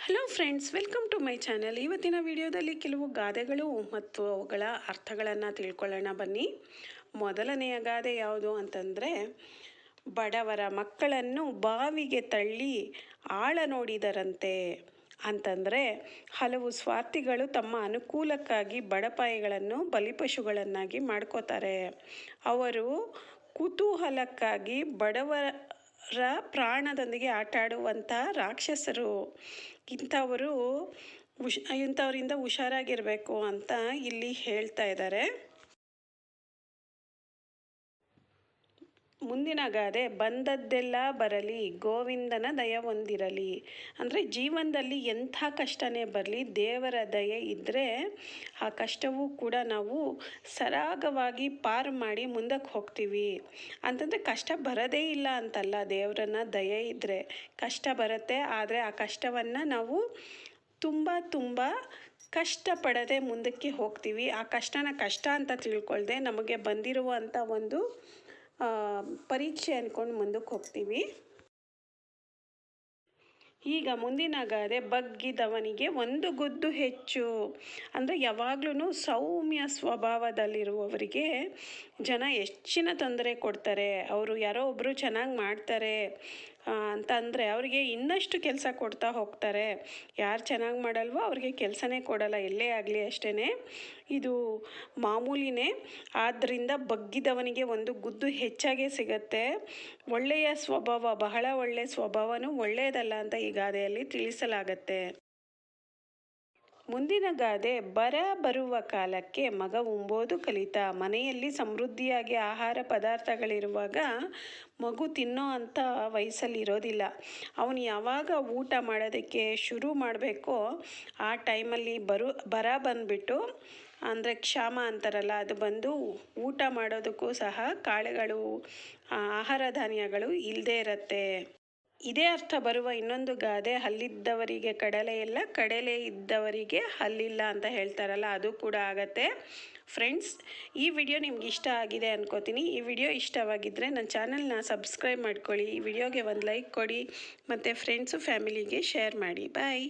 Hello friends welcome to my channel ಇವತ್ತಿನ ವಿಡಿಯೋದಲ್ಲಿ ಕೆಲವು ಗಾದೆಗಳು ಮತ್ತು ಅವುಗಳ ಅರ್ಥಗಳನ್ನು ತಿಳ್ಕೊಳ್ಳೋಣ ಬನ್ನಿ. ಮೊದಲನೆಯ ಗಾದೆ ಯಾವುದು ಅಂತಂದರೆ, ಬಡವರ ಮಕ್ಕಳನ್ನು ಬಾವಿಗೆ ತಳ್ಳಿ ಆಳ ನೋಡಿದರಂತೆ ಅಂತಂದರೆ, ಹಲವು ಸ್ವಾರ್ಥಿಗಳು ತಮ್ಮ ಅನುಕೂಲಕ್ಕಾಗಿ ಬಡಪಾಯಿಗಳನ್ನು ಬಲಿಪಶುಗಳನ್ನಾಗಿ ಮಾಡ್ಕೋತಾರೆ. ಅವರು ಕುತೂಹಲಕ್ಕಾಗಿ ಬಡವರ ಪ್ರಾಣದೊಂದಿಗೆ ಆಟ ಆಡುವಂಥ ರಾಕ್ಷಸರು. ಇಂಥವರು ಹುಷ್ ಇಂಥವರಿಂದ ಹುಷಾರಾಗಿರಬೇಕು ಅಂತ ಇಲ್ಲಿ ಹೇಳ್ತಾ ಇದ್ದಾರೆ. ಮುಂದಿನ ಗಾದೆ ಬಂದದ್ದೆಲ್ಲ ಬರಲಿ, ಗೋವಿಂದನ ದಯ ಹೊಂದಿರಲಿ. ಅಂದರೆ ಜೀವನದಲ್ಲಿ ಎಂಥ ಕಷ್ಟನೇ ಬರಲಿ, ದೇವರ ದಯೆ ಇದ್ದರೆ ಆ ಕಷ್ಟವೂ ಕೂಡ ನಾವು ಸರಾಗವಾಗಿ ಪಾರು ಮಾಡಿ ಮುಂದಕ್ಕೆ ಹೋಗ್ತೀವಿ. ಅಂತಂದರೆ ಕಷ್ಟ ಬರೋದೇ ಇಲ್ಲ ಅಂತಲ್ಲ, ದೇವರನ್ನ ದಯೆ ಇದ್ದರೆ ಕಷ್ಟ ಬರುತ್ತೆ, ಆದರೆ ಆ ಕಷ್ಟವನ್ನು ನಾವು ತುಂಬ ತುಂಬ ಕಷ್ಟಪಡದೆ ಮುಂದಕ್ಕೆ ಹೋಗ್ತೀವಿ. ಆ ಕಷ್ಟನ ಕಷ್ಟ ಅಂತ ತಿಳ್ಕೊಳ್ದೆ ನಮಗೆ ಬಂದಿರುವಂಥ ಒಂದು ಪರೀಕ್ಷೆ ಅಂದ್ಕೊಂಡು ಮುಂದಕ್ಕೆ ಹೋಗ್ತೀವಿ. ಈಗ ಮುಂದಿನ ಗಾದೆ ಬಗ್ಗಿದವನಿಗೆ ಒಂದು ಗುದ್ದು ಹೆಚ್ಚು. ಅಂದರೆ ಯಾವಾಗ್ಲೂ ಸೌಮ್ಯ ಸ್ವಭಾವದಲ್ಲಿರುವವರಿಗೆ ಜನ ಹೆಚ್ಚಿನ ತೊಂದರೆ ಕೊಡ್ತಾರೆ. ಅವರು ಯಾರೋ ಒಬ್ಬರು ಚೆನ್ನಾಗಿ ಮಾಡ್ತಾರೆ. ಅಂತ ಅಂದರೆ ಅವರಿಗೆ ಇನ್ನಷ್ಟು ಕೆಲಸ ಕೊಡ್ತಾ ಹೋಗ್ತಾರೆ. ಯಾರು ಚೆನ್ನಾಗಿ ಮಾಡಲ್ವೋ ಅವ್ರಿಗೆ ಕೆಲಸನೇ ಕೊಡಲ್ಲ, ಎಲ್ಲೇ ಆಗಲಿ ಅಷ್ಟೇ ಇದು ಮಾಮೂಲಿನೇ ಆದ್ದರಿಂದ ಬಗ್ಗಿದವನಿಗೆ ಒಂದು ಗುದ್ದು ಹೆಚ್ಚಾಗೇ ಸಿಗತ್ತೆ. ಒಳ್ಳೆಯ ಸ್ವಭಾವ, ಬಹಳ ಒಳ್ಳೆಯ ಸ್ವಭಾವನೂ ಒಳ್ಳೆಯದಲ್ಲ ಅಂತ ಈ ಗಾದೆಯಲ್ಲಿ ತಿಳಿಸಲಾಗತ್ತೆ. ಮುಂದಿನ ಗಾದೆ ಬರ ಬರುವ ಕಾಲಕ್ಕೆ ಮಗ ಉಂಬೋದು ಕಲಿತ. ಮನೆಯಲ್ಲಿ ಸಮೃದ್ಧಿಯಾಗಿ ಆಹಾರ ಪದಾರ್ಥಗಳಿರುವಾಗ ಮಗು ತಿನ್ನೋ ಅಂಥ ವಯಸ್ಸಲ್ಲಿರೋದಿಲ್ಲ. ಅವನು ಯಾವಾಗ ಊಟ ಮಾಡೋದಕ್ಕೆ ಶುರು ಮಾಡಬೇಕೋ ಆ ಟೈಮಲ್ಲಿ ಬರು, ಬರ ಬಂದುಬಿಟ್ಟು ಅಂದರೆ ಕ್ಷಾಮ ಅಂತಾರಲ್ಲ, ಅದು ಬಂದು ಊಟ ಮಾಡೋದಕ್ಕೂ ಸಹ ಕಾಳುಗಳು ಆಹಾರ ಧಾನ್ಯಗಳು ಇಲ್ಲದೇ ಇರತ್ತೆ. ಇದೇ ಅರ್ಥ ಬರುವ ಇನ್ನೊಂದು ಗಾದೆ, ಹಲ್ಲಿದ್ದವರಿಗೆ ಕಡಲೆ ಇಲ್ಲ, ಕಡಲೆ ಇದ್ದವರಿಗೆ ಹಲ್ಲಿಲ್ಲ ಅಂತ ಹೇಳ್ತಾರಲ್ಲ, ಅದು ಕೂಡ ಆಗತ್ತೆ. ಫ್ರೆಂಡ್ಸ್ ಈ ವಿಡಿಯೋ ನಿಮ್ಗೆ ಇಷ್ಟ ಆಗಿದೆ ಅನ್ಕೋತೀನಿ. ಈ ವಿಡಿಯೋ ಇಷ್ಟವಾಗಿದ್ದರೆ ನನ್ನ ಚಾನಲ್ನ ಸಬ್ಸ್ಕ್ರೈಬ್ ಮಾಡ್ಕೊಳ್ಳಿ. ಈ ವಿಡಿಯೋಗೆ ಒಂದು ಲೈಕ್ ಕೊಡಿ, ಮತ್ತು ಫ್ರೆಂಡ್ಸು ಫ್ಯಾಮಿಲಿಗೆ ಶೇರ್ ಮಾಡಿ. ಬಾಯ್